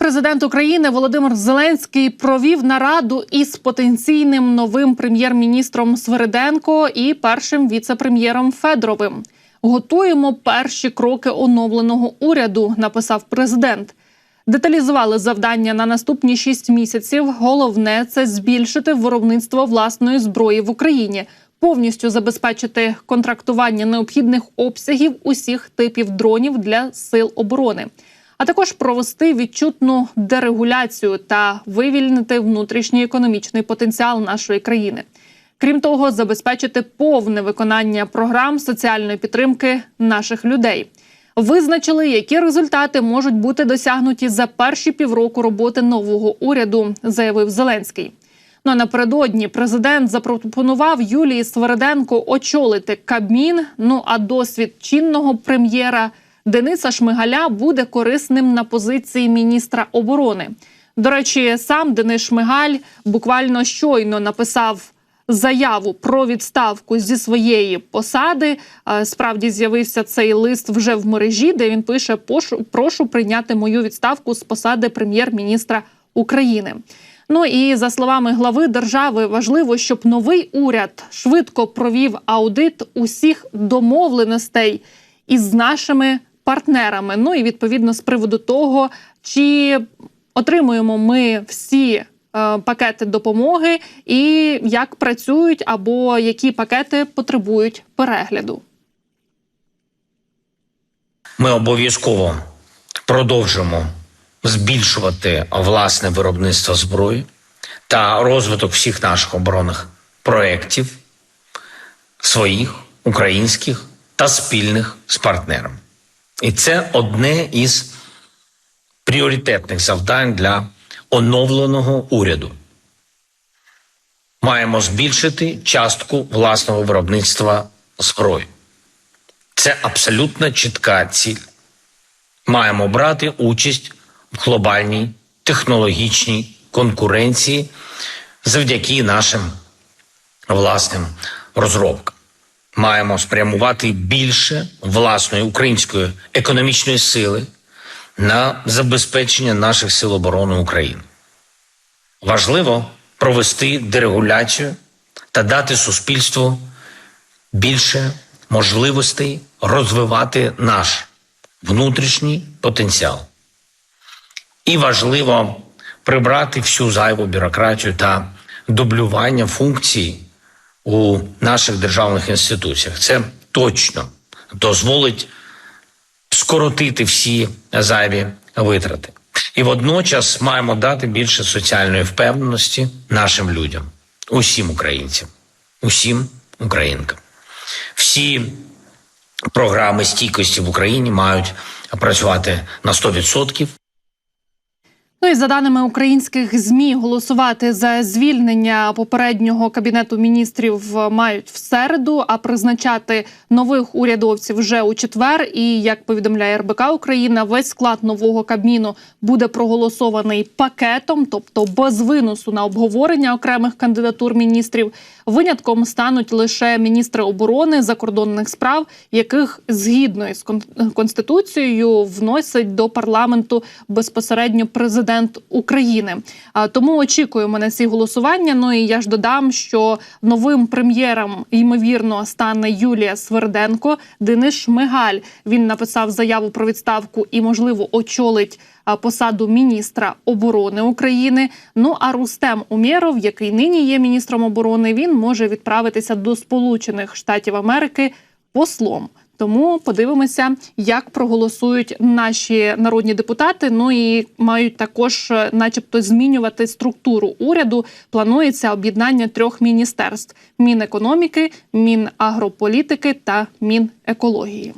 Президент України Володимир Зеленський провів нараду із потенційним новим прем'єр-міністром Свириденко і першим віце-прем'єром Федоровим. Готуємо перші кроки оновленого уряду. Написав президент. Деталізували завдання на наступні шість місяців. Головне це збільшити виробництво власної зброї в Україні, повністю забезпечити контрактування необхідних обсягів усіх типів дронів для сил оборони, а також провести відчутну дерегуляцію та вивільнити внутрішній економічний потенціал нашої країни. Крім того, забезпечити повне виконання програм соціальної підтримки наших людей. Визначили, які результати можуть бути досягнуті за перші півроку роботи нового уряду, заявив Зеленський. Ну а напередодні президент запропонував Юлії Свериденко очолити Кабмін. Ну а досвід чинного прем'єра Дениса Шмигаля буде корисним на позиції міністра оборони. До речі, сам Денис Шмигаль буквально щойно написав заяву про відставку зі своєї посади. Е, Справді з'явився цей лист вже в мережі, де він пише: «Пошу- прошу прийняти мою відставку з посади прем'єр-міністра України. Ну і за словами глави держави, важливо, щоб новий уряд швидко провів аудит усіх домовленостей із нашими партнерами. Ну і відповідно з приводу того, чи отримуємо ми всі е, пакети допомоги, і як працюють або які пакети потребують перегляду. Ми обов'язково продовжимо збільшувати власне виробництво зброї та розвиток всіх наших оборонних проєктів, своїх, українських та спільних з партнерами. І це одне із пріоритетних завдань для оновленого уряду. Маємо збільшити частку власного виробництва зброї. Це абсолютно чітка ціль. Маємо брати участь в глобальній технологічній конкуренції завдяки нашим власним розробкам. Маємо спрямувати більше власної української економічної сили на забезпечення наших сил оборони України. Важливо провести дерегуляцію та дати суспільству більше можливостей розвивати наш внутрішній потенціал. І важливо прибрати всю зайву бюрократію та дублювання функцій у наших державних інституціях. Це точно дозволить скоротити всі зайві витрати. І водночас маємо дати більше соціальної впевненості нашим людям, усім українцям, усім українкам. Всі програми стійкості в Україні мають працювати на 100%. Ну і за даними українських змі, голосувати за звільнення попереднього кабінету міністрів мають в середу, а призначати нових урядовців вже у четвер. І як повідомляє РБК Україна, весь склад нового кабміну буде проголосований пакетом, тобто без виносу на обговорення окремих кандидатур міністрів. Винятком стануть лише міністри оборони закордонних справ, яких згідно із кон- конституцією вносить до парламенту безпосередньо президент України. Тому очікуємо на ці голосування. Ну і я ж додам, що новим прем'єром ймовірно стане Юлія Сверденко. Денис Шмигаль він написав заяву про відставку і, можливо, очолить посаду міністра оборони України. Ну а Рустем Умєров, який нині є міністром оборони, він може відправитися до Сполучених Штатів Америки послом. Тому подивимося, як проголосують наші народні депутати. Ну і мають також, е, начебто, змінювати структуру уряду. Планується об'єднання трьох міністерств: Мінекономіки, Мінагрополітики та Мінекології.